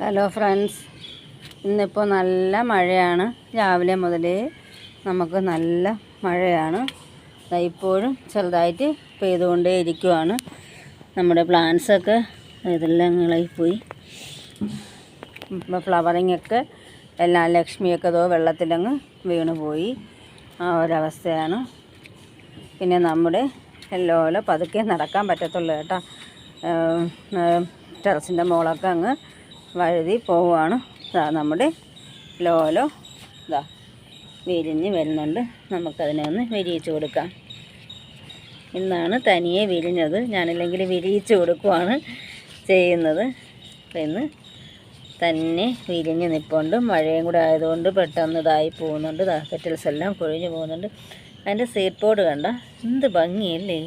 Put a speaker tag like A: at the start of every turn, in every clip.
A: Hello friends ഇന്നിപ്പോൾ നല്ല മഴയാണ്. രാവിലെ മുതലേ നമുക്ക് നല്ല മഴയാണ്. ഇപ്പോഴും ചെറുതായിട്ട് പെയ്തുകൊണ്ടേ ഇരിക്കുവാണ്. നമ്മുടെ പ്ലാന്റ്സൊക്കെ ഇതെല്ലാം ഇളകിപ്പോയി. ഇപ്പോൾ ഫ്ലവറിങ് ഒക്കെ എല്ലാം ലക്ഷ്മിയൊക്കെ ഇതോ വെള്ളത്തിലങ്ങ് വീണ് പോയി ആ ഒരവസ്ഥയാണ്. പിന്നെ നമ്മുടെ എല്ലോല പതുക്കെ നടക്കാൻ പറ്റത്തുള്ളൂ കേട്ടോ. ടെറസിന്റെ മുകളൊക്കെ അങ്ങ് വഴുതി പോവുകയാണ്. നമ്മുടെ ലോലോ ഇതാ വിരിഞ്ഞ് വരുന്നുണ്ട്. നമുക്കതിനെ ഒന്ന് വിരിയിച്ച് കൊടുക്കാം. ഇന്നാണ് തനിയെ വിരിഞ്ഞത്. ഞാനില്ലെങ്കിൽ വിരിയിച്ച് കൊടുക്കുവാണ് ചെയ്യുന്നത്. ഇന്ന് തന്നെ വിരിഞ്ഞ് നിൽപ്പുണ്ട് മഴയും കൂടെ ആയതുകൊണ്ട് പെട്ടെന്ന് ഇതായി പോകുന്നുണ്ട്. പെറ്റൽസ് എല്ലാം കൊഴിഞ്ഞു പോകുന്നുണ്ട്. അതിന്റെ സീപ്പോട് കണ്ട എന്ത് ഭംഗിയല്ലേ?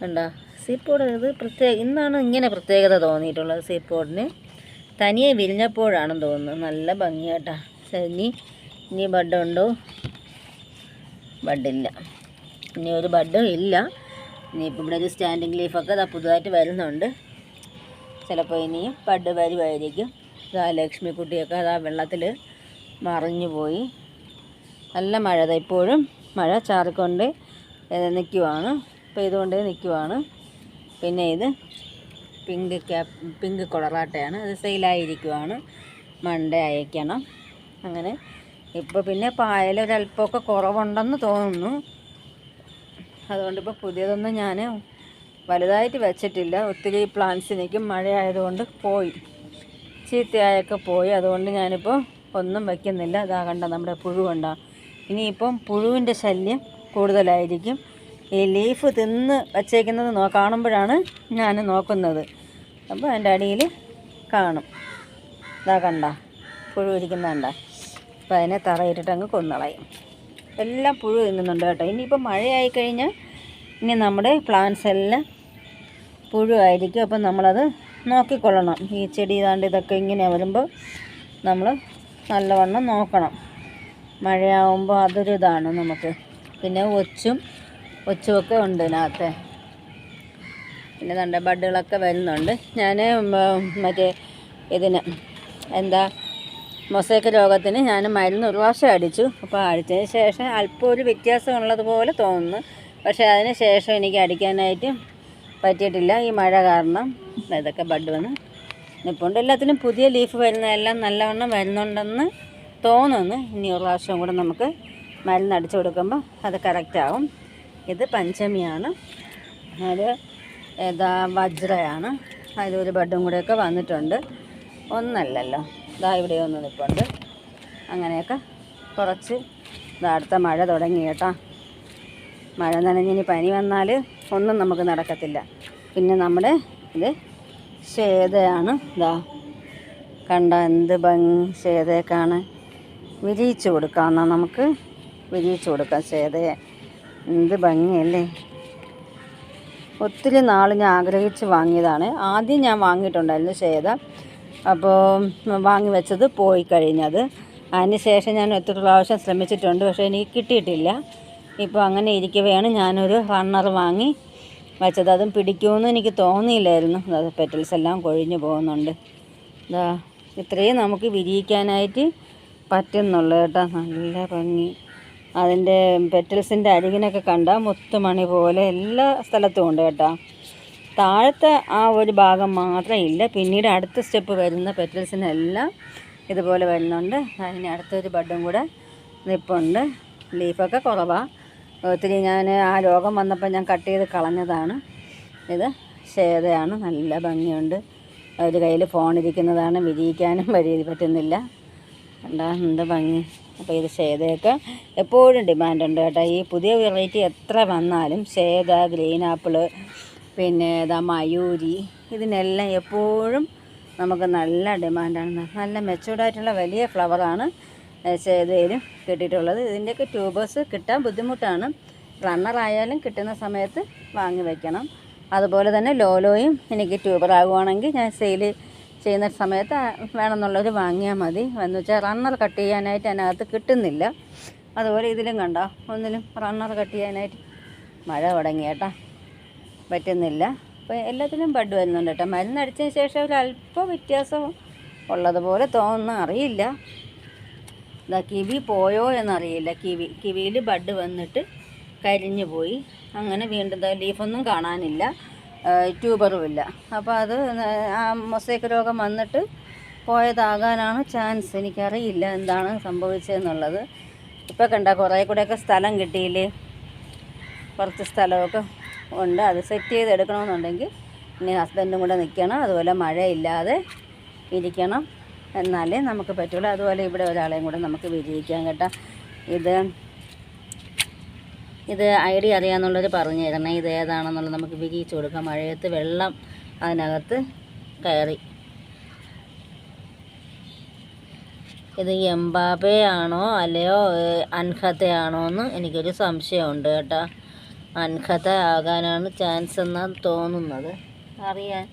A: കണ്ട? സീപ്പോട് ഇത് പ്രത്യേക ഇന്നാണ് ഇങ്ങനെ പ്രത്യേകത തോന്നിയിട്ടുള്ളത് സീഡ് പോഡിന് തനിയെ വിരിഞ്ഞപ്പോഴാണെന്ന് തോന്നുന്നു. നല്ല ഭംഗിയാട്ടാ. ഇനി ഇനി ബഡുണ്ടോ? ബഡില്ല. ഇനി ഒരു ബഡും ഇല്ല. ഇനിയിപ്പോൾ ഇവിടെ ഒരു സ്റ്റാൻഡിങ് ലീഫൊക്കെ ഇതാ പുതുതായിട്ട് വരുന്നുണ്ട്. ചിലപ്പോൾ ഇനിയും ബഡ് വരുമായിരിക്കും ഇതാ ലക്ഷ്മിക്കുട്ടിയൊക്കെ അതാ വെള്ളത്തിൽ മറിഞ്ഞു പോയി. നല്ല മഴ ഇപ്പോഴും. മഴ ചാറിക്കൊണ്ട് നിൽക്കുവാണ് പെയ്തുകൊണ്ടേ നിൽക്കുവാണ് പിന്നെ ഇത് പിങ്ക് ക്യാപ് പിങ്ക് കൊളറാട്ടയാണ് അത് സെയിലായിരിക്കുവാണ്. മൺഡേ അയക്കണം. അങ്ങനെ ഇപ്പോൾ പിന്നെ പായൽ കുറവുണ്ടെന്ന് തോന്നുന്നു. അതുകൊണ്ടിപ്പോൾ പുതിയതൊന്നും ഞാൻ വലുതായിട്ട് വെച്ചിട്ടില്ല. ഒത്തിരി പ്ലാന്റ്സ് എനിക്ക് മഴയായതുകൊണ്ട് പോയി. ചീത്തയായൊക്കെ പോയി. അതുകൊണ്ട് ഞാനിപ്പോൾ ഒന്നും വയ്ക്കുന്നില്ല ഇതാ കണ്ട നമ്മുടെ പുഴു കണ്ട? ഇനിയിപ്പം പുഴുവിന്റെ ശല്യം കൂടുതലായിരിക്കും. ഈ ലീഫ് തിന്ന് വച്ചേക്കുന്നത് കാണുമ്പോഴാണ് ഞാൻ നോക്കുന്നത്. അപ്പോൾ അതിന്റെ അടിയിൽ കാണും. ഇതാ കണ്ട പുഴു ഇരിക്കുന്ന കണ്ട. അപ്പോൾ അതിനെ തറയിട്ടിട്ട് അങ്ങ് കൊന്നളയും. എല്ലാം പുഴു തിന്നുന്നുണ്ട് കേട്ടോ. ഇനിയിപ്പോൾ മഴയായി കഴിഞ്ഞാൽ ഇനി നമ്മുടെ പ്ലാന്റ്സ് എല്ലാം പുഴു ആയിരിക്കും അപ്പം നമ്മളത് നോക്കിക്കൊള്ളണം. ഈ ചെടി താണ്ട് ഇതൊക്കെ ഇങ്ങനെ വരുമ്പോൾ നമ്മൾ നല്ലവണ്ണം നോക്കണം. മഴയാവുമ്പോൾ അതൊരു ഇതാണ് നമുക്ക്. പിന്നെ ഒച്ചും ഒച്ചുമൊക്കെ ഉണ്ട് ഇതിനകത്ത്. പിന്നെ നല്ല ബഡുകളൊക്കെ വരുന്നുണ്ട്. ഞാൻ മറ്റേ ഇതിന് എന്താ മൊസൈക്ക് രോഗത്തിന് ഞാൻ മരുന്ന് ഒരു പ്രാവശ്യം അടിച്ചു. അപ്പോൾ അടിച്ചതിന് ശേഷം അല്പം ഒരു വ്യത്യാസം ഉള്ളതുപോലെ തോന്നുന്നു. പക്ഷേ അതിന് ശേഷം എനിക്ക് അടിക്കാനായിട്ട് പറ്റിയിട്ടില്ല. ഈ മഴ കാരണം ഇതൊക്കെ ബഡ് വന്ന് നിൽപ്പുണ്ട് എല്ലാത്തിനും പുതിയ ലീഫ് വരുന്നതെല്ലാം നല്ലവണ്ണം വരുന്നുണ്ടെന്ന് തോന്നുന്നു. ഇനി ഒരു പ്രാവശ്യം കൂടെ നമുക്ക് മരുന്ന് അടിച്ചു കൊടുക്കുമ്പോൾ അത് കറക്റ്റാവും. ഇത് പഞ്ചമിയാണ്. അത് ഏതാ വജ്രയാണ്. അതിലൊരു ബെഡും കൂടെയൊക്കെ വന്നിട്ടുണ്ട്. ഒന്നല്ലല്ലോ. ഇതാ ഇവിടെ ഒന്ന് നിൽപ്പുണ്ട് അങ്ങനെയൊക്കെ കുറച്ച് ഇതാ അടുത്ത മഴ തുടങ്ങി കേട്ടോ. മഴ നനഞ്ഞിനി പനി വന്നാൽ ഒന്നും നമുക്ക് നടക്കത്തില്ല. പിന്നെ നമ്മുടെ ഇത് ശ്വേതയാണ്. ഇതാ കണ്ട എന്ത് ഭംഗി ശ്വേതയെ കാണാൻ വിരിയിച്ചു കൊടുക്കാമെന്നാ നമുക്ക് വിരിയിച്ചു കൊടുക്കാം ശ്വേതയെ. എന്ത് ഭംഗിയല്ലേ. ഒത്തിരി നാൾ ഞാൻ ആഗ്രഹിച്ച് വാങ്ങിയതാണ്. ആദ്യം ഞാൻ വാങ്ങിയിട്ടുണ്ടായിരുന്നു ശ്വേത അപ്പോൾ വാങ്ങി വെച്ചത് പോയി കഴിഞ്ഞത്. അതിന് ശേഷം ഞാൻ ഒത്തിരി പ്രാവശ്യം ശ്രമിച്ചിട്ടുണ്ട്. പക്ഷേ എനിക്ക് കിട്ടിയിട്ടില്ല. ഇപ്പോൾ അങ്ങനെ ഇരിക്കവെയാണ് ഞാനൊരു റണ്ണർ വാങ്ങി വെച്ചത്. അതും പിടിക്കുമെന്ന് എനിക്ക് തോന്നിയില്ലായിരുന്നു. അത് പെറ്റൽസ് എല്ലാം കൊഴിഞ്ഞു പോകുന്നുണ്ട്. ഇതാ ഇത്രയും നമുക്ക് വിരിയിക്കാനായിട്ട് പറ്റുന്നുള്ളൂ കേട്ടോ. നല്ല ഭംഗി. അതിന്റെ പെറ്റൽസിന്റെ അരികിനൊക്കെ കണ്ട മുത്തുമണി പോലെ എല്ലാ സ്ഥലത്തും ഉണ്ട് കേട്ടോ. താഴത്തെ ആ ഒരു ഭാഗം മാത്രം ഇല്ല. പിന്നീട് അടുത്ത സ്റ്റെപ്പ് വരുന്ന പെറ്റൽസിനെല്ലാം ഇതുപോലെ വരുന്നുണ്ട്. അതിന് അടുത്തൊരു ബഡും കൂടെ നിപ്പുണ്ട്. ലീഫൊക്കെ കുറവാണ് ഒത്തിരി ഞാൻ ആ രോഗം വന്നപ്പോൾ ഞാൻ കട്ട് ചെയ്ത് കളഞ്ഞതാണ്. ഇത് ശേതയാണ് നല്ല ഭംഗിയുണ്ട്. ഒരു കയ്യിൽ ഫോണിരിക്കുന്നതാണ് വിരിയിക്കാനും വഴി പറ്റുന്നില്ല. കണ്ടാ എന്ത് ഭംഗി. അപ്പോൾ ഇത് സേതയൊക്കെ എപ്പോഴും ഡിമാൻഡുണ്ട് കേട്ടോ. ഈ പുതിയ വെറൈറ്റി എത്ര വന്നാലും സേത ഗ്രീൻ ആപ്പിൾ പിന്നെ ഏതാ മയൂരി ഇതിനെല്ലാം എപ്പോഴും നമുക്ക് നല്ല ഡിമാൻഡാണ് നല്ല മെച്ചൂർഡായിട്ടുള്ള വലിയ ഫ്ലവറാണ് സേതയിലും കിട്ടിയിട്ടുള്ളത്. ഇതിന്റെയൊക്കെ ട്യൂബേഴ്സ് കിട്ടാൻ ബുദ്ധിമുട്ടാണ്. റണ്ണറായാലും കിട്ടുന്ന സമയത്ത് വാങ്ങി വയ്ക്കണം അതുപോലെ തന്നെ ലോലോയും എനിക്ക് ട്യൂബർ ആകുവാണെങ്കിൽ ഞാൻ സെയിൽ ചെയ്യുന്ന സമയത്ത് വേണമെന്നുള്ളവർ വാങ്ങിയാൽ മതി. എന്ന് വെച്ചാൽ റണ്ണർ കട്ട് ചെയ്യാനായിട്ട് അതിനകത്ത് കിട്ടുന്നില്ല. അതുപോലെ ഇതിലും കണ്ടോ? ഒന്നിലും റണ്ണർ കട്ട് ചെയ്യാനായിട്ട് മഴ തുടങ്ങി കേട്ടോ. പറ്റുന്നില്ല. അപ്പോൾ എല്ലാത്തിനും ബഡ് വരുന്നുണ്ട് കേട്ടോ. മരുന്നടിച്ചതിന് ശേഷം ഒരു അല്പം വ്യത്യാസം ഉള്ളതുപോലെ തോന്നുന്നു. അറിയില്ല. ഇതാ കിവി പോയോ എന്നറിയില്ല. കിവി കിവിയിൽ ബഡ് വന്നിട്ട് കരിഞ്ഞു പോയി. അങ്ങനെ വീണ്ടും ലീഫൊന്നും കാണാനില്ല. ട്യൂബറും ഇല്ല അപ്പോൾ അത് ആ മൊസൈക്ക് രോഗം വന്നിട്ട് പോയതാകാനാണ് ചാൻസ്. എനിക്കറിയില്ല എന്താണ് സംഭവിച്ചതെന്നുള്ളത് ഇപ്പോൾ കണ്ട കുറേ കൂടെയൊക്കെ സ്ഥലം കിട്ടിയില്ലേ? കുറച്ച് സ്ഥലമൊക്കെ ഉണ്ട്. അത് സെറ്റ് ചെയ്തെടുക്കണമെന്നുണ്ടെങ്കിൽ ഇനി ഹസ്ബൻഡും കൂടെ നിൽക്കണം. അതുപോലെ മഴയില്ലാതെ ഇരിക്കണം. എന്നാലേ നമുക്ക് പറ്റുള്ളൂ. അതുപോലെ ഇവിടെ ഒരാളെയും കൂടെ നമുക്ക് വിജയിക്കാൻ കേട്ടോ. ഇത് ഇത് ഐഡിയ അറിയാമെന്നുള്ളവർ പറഞ്ഞു തരണേ. ഇത് ഏതാണെന്നുള്ളത് നമുക്ക് വിരിയിച്ച് കൊടുക്കാം. മഴയത്ത് വെള്ളം അതിനകത്ത് കയറി. ഇത് എംബാബെ ആണോ അല്ലയോ ഏഹ്, അൻഹത്തെ ആണോ എന്ന് എനിക്കൊരു സംശയമുണ്ട് കേട്ടോ. അൻഹത ആകാനാണ് ചാൻസ് എന്നാണ് തോന്നുന്നത്. അറിയാൻ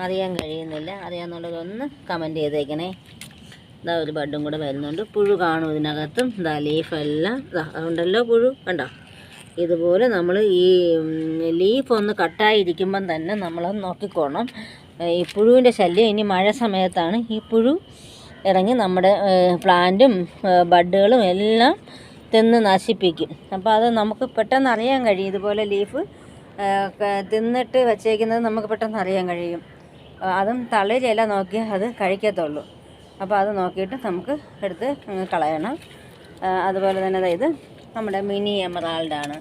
A: അറിയാൻ കഴിയുന്നില്ല. അറിയാമെന്നുള്ളതൊന്ന് കമന്റ് ചെയ്തേക്കണേ. ഇതാ ഒരു ബഡും കൂടെ വരുന്നുണ്ട്. പുഴു കാണും ഇതിനകത്തും. ഇതാ ലീഫെല്ലാം. ഇതാ ഉണ്ടല്ലോ പുഴു. കണ്ടോ? ഇതുപോലെ നമ്മൾ ഈ ലീഫ് ഒന്ന് കട്ടായിരിക്കുമ്പം തന്നെ നമ്മൾ നോക്കിക്കോണം. ഈ പുഴുവിന്റെ ശല്യം ഇനി മഴ സമയത്താണ്. ഈ പുഴു ഇറങ്ങി നമ്മുടെ പ്ലാന്റും ബഡുകളും എല്ലാം തിന്ന് നശിപ്പിക്കും. അപ്പോൾ അത് നമുക്ക് പെട്ടെന്ന് അറിയാൻ കഴിയും. ഇതുപോലെ ലീഫ് തിന്നിട്ട് വച്ചേക്കുന്നത് നമുക്ക് പെട്ടെന്ന് അറിയാൻ കഴിയും. അതും തളിരില നോക്കി അത് കഴിക്കത്തുള്ളൂ. അപ്പോൾ അത് നോക്കിയിട്ട് നമുക്ക് എടുത്ത് കളയണം. അതുപോലെ തന്നെ ഇത് നമ്മുടെ മിനി എമറാൾഡാണ്.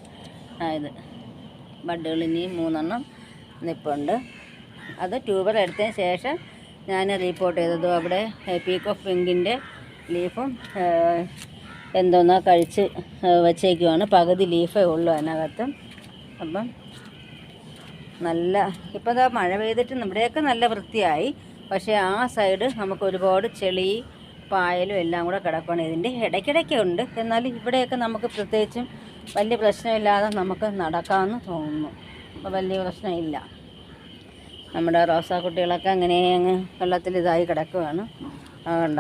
A: ഇത് ബഡുകൾ ഇനി മൂന്നെണ്ണം നിപ്പുണ്ട്. അത് ട്യൂബർ എടുത്തതിന് ശേഷം ഞാൻ റിപ്പോർട്ട് ചെയ്തതും അവിടെ പീക്ക് ഓഫ് പിങ്കിന്റെ ലീഫും എന്തോന്നാ കഴിച്ച് വച്ചേക്കുവാണ്. പകുതി ലീഫേ ഉള്ളൂ അതിനകത്ത്. അപ്പം നല്ല ഇപ്പോൾ ദാ മഴ പെയ്തിട്ട് ഇവിടെയൊക്കെ നല്ല വൃത്തിയായി. പക്ഷേ ആ സൈഡ് നമുക്ക് ഒരുപാട് ചെളി പായലും എല്ലാം കൂടെ കിടക്കുകയാണ് ഇതിന്റെ ഇടയ്ക്കിടയ്ക്ക് ഉണ്ട്. എന്നാലും ഇവിടെയൊക്കെ നമുക്ക് പ്രത്യേകിച്ചും വലിയ പ്രശ്നമില്ലാതെ നമുക്ക് നടക്കാമെന്ന് തോന്നുന്നു. അപ്പോൾ വലിയ പ്രശ്നമില്ല. നമ്മുടെ റോസാക്കുട്ടികളൊക്കെ അങ്ങനെ അങ്ങ് വെള്ളത്തിൽ ഇതായി കിടക്കുകയാണ് അതുകൊണ്ട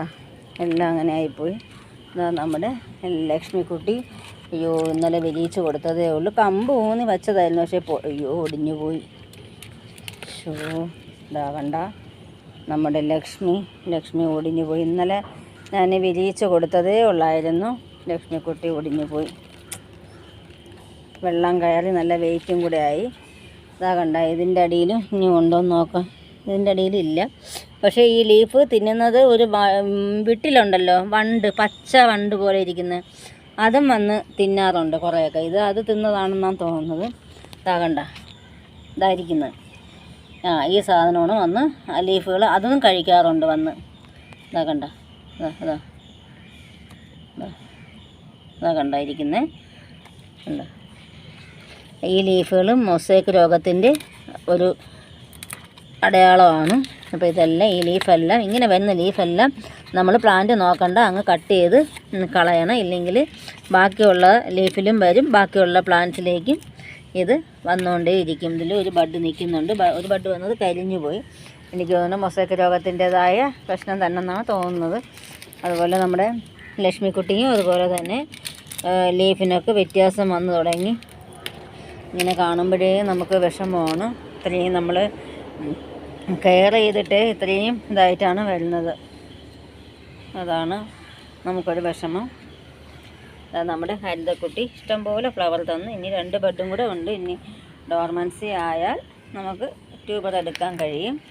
A: എല്ലാം അങ്ങനെ ആയിപ്പോയി. ഇതാ നമ്മുടെ ലക്ഷ്മിക്കുട്ടി. അയ്യോ ഇന്നലെ വിരിയിച്ച് കൊടുത്തതേ ഉള്ളൂ. കമ്പ് ഊന്നി വെച്ചതായിരുന്നു. പക്ഷേ അയ്യോ ഒടിഞ്ഞു പോയി ഷോ ഇതാ നമ്മുടെ ലക്ഷ്മി ലക്ഷ്മി ഒടിഞ്ഞു പോയി. ഇന്നലെ ഞാൻ വിരിയിച്ച് കൊടുത്തതേ ഉള്ളായിരുന്നു. ലക്ഷ്മിക്കുട്ടി ഒടിഞ്ഞു പോയി. വെള്ളം കയറി നല്ല വെയിറ്റും കൂടെ ആയി. ഇതാ കണ്ട ഇതിന്റെ അടിയിലും ഇനി ഉണ്ടോ എന്ന് നോക്കാം. ഇതിന്റെ അടിയിലില്ല പക്ഷേ ഈ ലീഫ് തിന്നുന്നത് ഒരു വിട്ടിലുണ്ടല്ലോ. വണ്ട് പച്ച വണ്ട് പോലെ ഇരിക്കുന്ന. അതും വന്ന് തിന്നാറുണ്ട് കുറേയൊക്കെ. ഇത് അത് തിന്നതാണെന്നാണ് തോന്നുന്നത്. ഇതാ കണ്ട ഇതായിരിക്കുന്നത് ആ ഈ സാധനമാണ് വന്ന് ലീഫുകൾ അതും കഴിക്കാറുണ്ട് വന്ന്. ഇതാ കണ്ട? ഇതാ ഇതാ. ഇതാ. കണ്ടായിരിക്കുന്നേ കണ്ടോ ഈ ലീഫുകളും മൊസൈക്ക് രോഗത്തിന്റെ ഒരു അടയാളമാണ്. അപ്പോൾ ഇതെല്ലാം ഈ ലീഫെല്ലാം ഇങ്ങനെ വരുന്ന ലീഫെല്ലാം നമ്മൾ പ്ലാന്റ് നോക്കണ്ട അങ്ങ് കട്ട് ചെയ്ത് കളയണം. ഇല്ലെങ്കിൽ ബാക്കിയുള്ള ലീഫിലും വരും ബാക്കിയുള്ള പ്ലാന്റ്സിലേക്കും ഇത് വന്നുകൊണ്ടേ ഇരിക്കും. ഇതിൽ ഒരു ബഡ് നിൽക്കുന്നുണ്ട് ഒരു ബഡ് വന്നത് കരിഞ്ഞു പോയി. എനിക്ക് തോന്നുന്നു മൊസൈക്ക് രോഗത്തിന്റെതായ പ്രശ്നം തന്നെന്നാണ് തോന്നുന്നത്. അതുപോലെ നമ്മുടെ ലക്ഷ്മിക്കുട്ടിയും അതുപോലെ തന്നെ ലീഫിനൊക്കെ വ്യത്യാസം വന്നു തുടങ്ങി. ഇങ്ങനെ കാണുമ്പോഴേ നമുക്ക് വിഷമമാണ്. ഇത്രയും നമ്മൾ കെയർ ചെയ്തിട്ട് ഇത്രയും ഇതായിട്ടാണ് വരുന്നത്. അതാണ് നമുക്കൊരു വിഷമം. നമ്മുടെ ഹരിതക്കുട്ടി ഇഷ്ടംപോലെ ഫ്ലവർ തന്നു. ഇനി രണ്ട് ബെഡും കൂടെ ഉണ്ട്. ഇനി ഡോർമൻസി ആയാൽ നമുക്ക് ട്യൂബർ എടുക്കാൻ കഴിയും.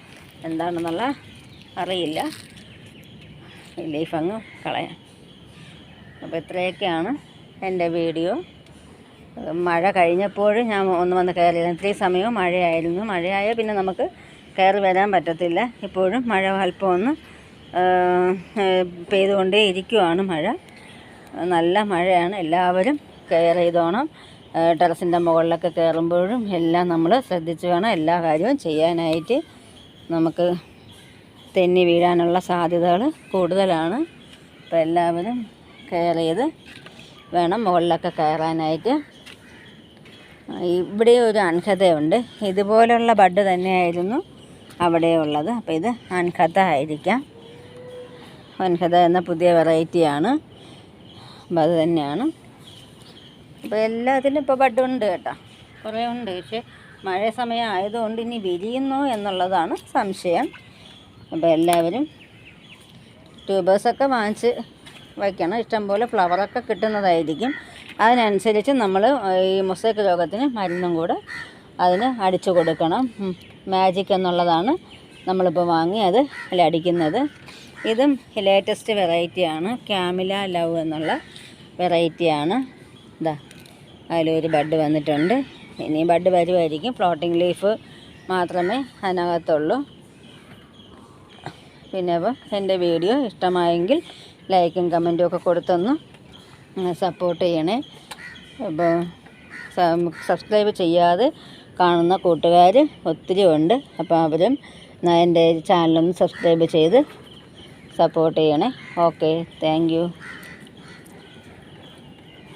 A: എന്താണെന്നുള്ള അറിയില്ല. ലീഫ് അങ്ങ് കളയാം. അപ്പോൾ ഇത്രയൊക്കെയാണ് എന്റെ വീഡിയോ മഴ കഴിഞ്ഞപ്പോഴും ഞാൻ ഒന്ന് വന്ന് കയറിയിരുന്നു ഇത്രയും സമയവും മഴയായിരുന്നു. മഴയായ പിന്നെ നമുക്ക് കയറി വരാൻ പറ്റത്തില്ല. ഇപ്പോഴും മഴ അല്പം ഒന്ന് ആ, പെയ്തുകൊണ്ടേ ഇരിക്കുവാണ് മഴ. നല്ല മഴയാണ്. എല്ലാവരും കെയർ ചെയ്തോണം. ടെറസിന്റെ മുകളിലൊക്കെ കയറുമ്പോഴും എല്ലാം നമ്മൾ ശ്രദ്ധിച്ച് വേണം എല്ലാ കാര്യവും ചെയ്യാനായിട്ട്. നമുക്ക് തെന്നി വീഴാനുള്ള സാധ്യതകൾ കൂടുതലാണ്. അപ്പോൾ എല്ലാവരും കെയർ ചെയ്ത് വേണം മുകളിലൊക്കെ കയറാനായിട്ട്. ഇവിടെ ഒരു അൻഹതയുണ്ട് ഇതുപോലുള്ള ബഡ് തന്നെയായിരുന്നു അവിടെ ഉള്ളത്. അപ്പോൾ ഇത് അൻഹത ആയിരിക്കാം. അൻഹത എന്ന പുതിയ വെറൈറ്റിയാണ്. അപ്പോൾ അത് തന്നെയാണ്. അപ്പോൾ എല്ലാത്തിനും ഇപ്പോൾ ബഡ് ഉണ്ട് കേട്ടോ. കുറേ ഉണ്ട്. പക്ഷേ മഴ സമയം ആയതുകൊണ്ട് ഇനി വിരിയുന്നു എന്നുള്ളതാണ് സംശയം. അപ്പോൾ എല്ലാവരും ട്യൂബേഴ്സൊക്കെ വാങ്ങിച്ച് വയ്ക്കണം. ഇഷ്ടംപോലെ ഫ്ലവറൊക്കെ കിട്ടുന്നതായിരിക്കും. അതിനനുസരിച്ച് നമ്മൾ ഈ മൊസൈക്ക് രോഗത്തിന് മരുന്നും കൂടെ അതിന് അടിച്ചു കൊടുക്കണം. മാജിക് എന്നുള്ളതാണ് നമ്മളിപ്പോൾ വാങ്ങി അത് അടിക്കുന്നത്. ഇതും ലേറ്റസ്റ്റ് വെറൈറ്റിയാണ് ക്യാമില ലവ് എന്നുള്ള വെറൈറ്റിയാണ് ഇതാ അതിലൊരു ബഡ് വന്നിട്ടുണ്ട്. ഇനി ബഡ് വരുമായിരിക്കും ഫ്ലോട്ടിംഗ് ലീഫ് മാത്രമേ അതിനകത്തുള്ളൂ. പിന്നെ എന്റെ വീഡിയോ ഇഷ്ടമായെങ്കിൽ ലൈക്കും കമന്റും ഒക്കെ കൊടുത്തൊന്ന് സപ്പോർട്ട് ചെയ്യണേ. അപ്പോൾ സബ്സ്ക്രൈബ് ചെയ്യാതെ കാണുന്ന കൂട്ടുകാർ ഒത്തിരി ഉണ്ട്. അപ്പോൾ അവരും എന്റെ ചാനലൊന്ന് സബ്സ്ക്രൈബ് ചെയ്ത് സപ്പോർട്ട് ചെയ്യണേ. Okay thank